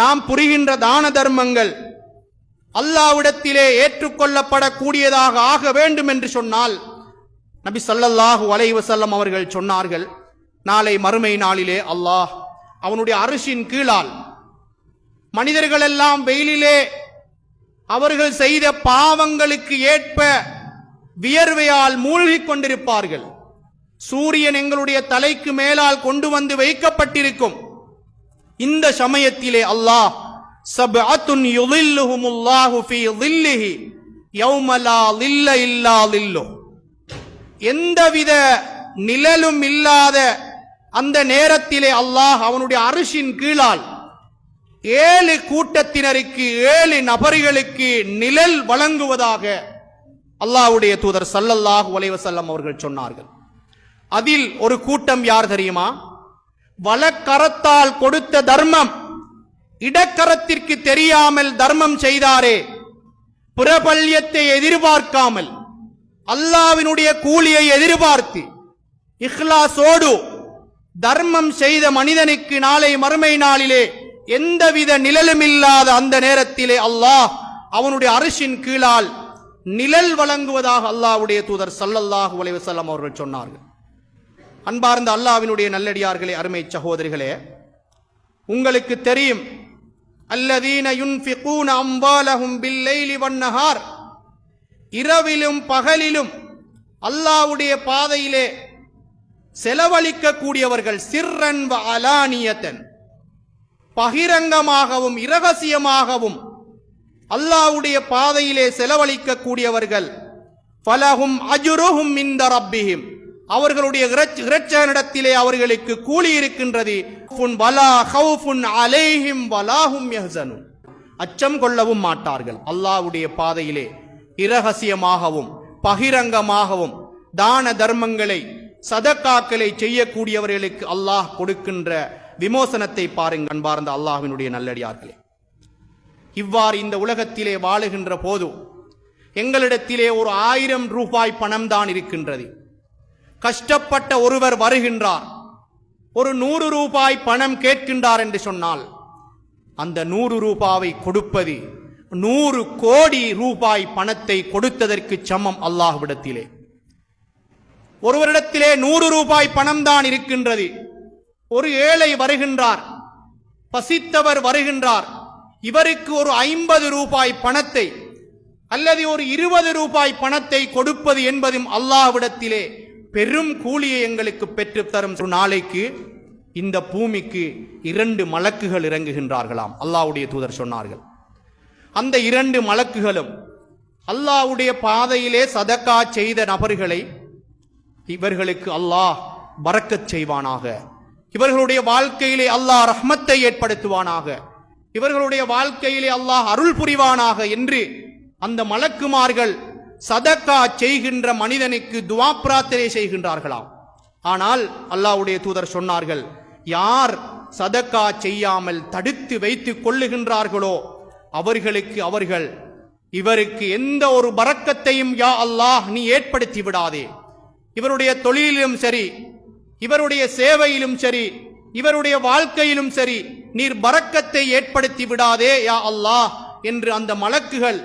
நாம் புரிகின்ற தான தர்மங்கள் அல்லாவிடத்திலே ஏற்றுக்கொள்ளப்படக்கூடியதாக ஆக வேண்டும் என்று சொன்னால் நபி சல்லல்லாஹு அலைஹி அவர்கள் சொன்னார்கள் நாளை மறுமை நாளிலே அல்லாஹ் அவனுடைய அரிசின் கீழால் மனிதர்களெல்லாம் வெயிலிலே அவர்கள் செய்த பாவங்களுக்கு ஏற்ப வியர்வையால் மூழ்கிக் கொண்டிருப்பார்கள். சூரியன் எங்களுடைய தலைக்கு மேலால் கொண்டு வந்து வைக்கப்பட்டிருக்கும். இந்த சமயத்திலே அல்லாஹ் சபஅத்துன் யுதில்லுஹுமுல்லாஹு ஃபீ ظில்லிஹி யௌமலா லில்ல இல்லா லில்லு. எந்தவித நிழலும் இல்லாத அந்த நேரத்திலே அல்லாஹ் அவனுடைய அரிசின் கீழால் ஏழு கூட்டத்தினருக்கு ஏழு நபர்களுக்கு நிழல் வழங்குவதாக அல்லாஹ்வுடைய தூதர் சல்லல்லாஹ் அலைஹி அவர்கள் சொன்னார்கள். அதில் ஒரு கூட்டம் யார் தெரியுமா? வலக்கரத்தால் கொடுத்த தர்மம். இடக்கரத்திற்கு தெரியாமல் தர்மம் செய்தாரே. பிரபல்யத்தை எதிர்பார்க்காமல். அல்லாவினுடைய கூலியை எதிர்பார்த்து. இஹ்லாசோடு தர்மம் செய்த மனிதனுக்கு நாளை மறுமை நாளிலே எந்தவித நிழலும் இல்லாத அந்த நேரத்திலே அல்லாஹ் அவனுடைய அரிசின் கீழால் நிழல் வழங்குவதாக அல்லாஹ்வுடைய தூதர் சல்லல்லாஹு உலக செல்லம் அவர்கள் சொன்னார்கள். அன்பார்ந்த அல்லாவினுடைய நல்லடியார்களே அருமை சகோதரிகளே உங்களுக்கு தெரியும் அல்லதீன யுன்ஃபிகூன அம்வாலஹும் பில்லைலி வன்னஹார் இரவிலும் பகலிலும் அல்லாஹ்வுடைய பாதையிலே செலவழிக்கக்கூடியவர்கள் சிர்ரன் வ அலானியத்தன். பகிரங்கமாகவும் இரகசியமாகவும் அல்லாவுடைய பாதையிலே செலவழிக்கக்கூடியவர்கள் பலகும் அஜுருகும் இந்த ரப்பிஹிம். அவர்களுடைய இறைச்ச- இறைச்சனிடத்திலே அவர்களுக்கு கூலி இருக்கின்றது. வலாஹும் அச்சம் கொள்ளவும் மாட்டார்கள். அல்லாஹ்வுடைய பாதையிலே இரகசியமாகவும் பகிரங்கமாகவும் தான தர்மங்களை சதக்காக்களை செய்யக்கூடியவர்களுக்கு அல்லாஹ் கொடுக்கின்ற விமோசனத்தை பாருங்கள் அன்பார்ந்த அல்லாஹினுடைய நல்லடியார்களே. இவ்வாறு இந்த உலகத்திலே வாழுகின்ற போது எங்களிடத்திலே ஒரு ஆயிரம் ரூபாய் பணம் தான் இருக்கின்றது. கஷ்டப்பட்ட ஒருவர் வருகின்றார். ஒரு நூறு ரூபாய் பணம் கேட்கின்றார் என்று சொன்னால் அந்த நூறு ரூபாவை கொடுப்பது நூறு கோடி ரூபாய் பணத்தை கொடுத்ததற்கு சமம் அல்லாஹ்விடத்திலே. ஒருவரிடத்திலே நூறு ரூபாய் பணம் தான் இருக்கின்றது. ஒரு ஏழை வருகின்றார் பசித்தவர் வருகின்றார். இவருக்கு ஒரு ஐம்பது ரூபாய் பணத்தை அல்லது ஒரு இருபது ரூபாய் பணத்தை கொடுப்பது என்பதும் அல்லாஹ்விடத்திலே பெரும் கூலியை எங்களுக்கு பெற்றுத் தரும் நாளைக்கு இந்த பூமிக்கு இரண்டு மலக்குகள் இறங்குகின்றார்களாம். அல்லாவுடைய தூதர் சொன்னார்கள். அந்த இரண்டு மலக்குகளும் அல்லாஹ்வுடைய பாதையிலே சதக்கா செய்த நபர்களை இவர்களுக்கு அல்லாஹ் பறக்கச் செய்வானாக. இவர்களுடைய வாழ்க்கையிலே அல்லாஹ் ரஹ்மத்தை ஏற்படுத்துவானாக. இவர்களுடைய வாழ்க்கையிலே அல்லாஹ் அருள் புரிவானாக என்று அந்த மலக்குமார்கள் சதக்கா செய்கின்ற மனிதனுக்கு துவா பிரார்த்தனை செய்கின்றார்களாம். ஆனால் அல்லாஹ்வுடைய தூதர் சொன்னார்கள் யார் சதக்கா செய்யாமல் தடுத்து வைத்துக் கொள்ளுகின்றார்களோ அவர்களுக்கு அவர்கள் இவருக்கு எந்த ஒரு பறக்கத்தையும் யா அல்லாஹ் நீ ஏற்படுத்தி விடாதே. இவருடைய தொழிலிலும் சரி இவருடைய சேவையிலும் சரி இவருடைய வாழ்க்கையிலும் சரி நீர் பறக்கத்தை ஏற்படுத்தி விடாதே யா அல்லாஹ் என்று அந்த மலக்குகள்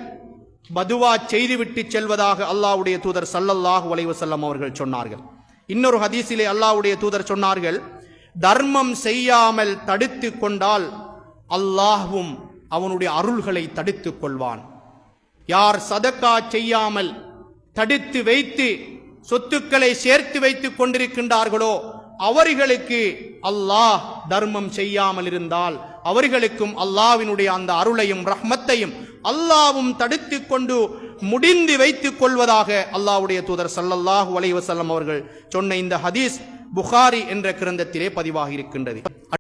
பதுவா செய்துவிட்டு செல்வதாக அல்லாவுடைய தூதர் சல்லல்லாஹு அலைஹி வஸல்லம் அவர்கள் சொன்னார்கள். இன்னொரு ஹதீஸிலே அல்லாவுடைய தூதர் சொன்னார்கள் தர்மம் செய்யாமல் தடுத்து கொண்டால் அல்லாஹும் அவனுடைய அருள்களை தடுத்து கொள்வான். யார் சதக்கா செய்யாமல் தடுத்து வைத்து சொத்துக்களை சேர்த்து வைத்துக் கொண்டிருக்கின்றார்களோ அவர்களுக்கு அல்லாஹ் தர்மம் செய்யாமல் இருந்தால் அவர்களுக்கும் அல்லாவினுடைய அந்த அருளையும் ரஹ்மத்தையும் அல்லாவும் தடுத்து கொண்டு முடிந்து வைத்துக் கொள்வதாக அல்லாவுடைய தூதர் சல்லல்லாஹு அலைவசல்லம் அவர்கள் சொன்ன இந்த ஹதீஸ் புகாரி என்ற கிரந்தத்திலே பதிவாகி இருக்கின்றது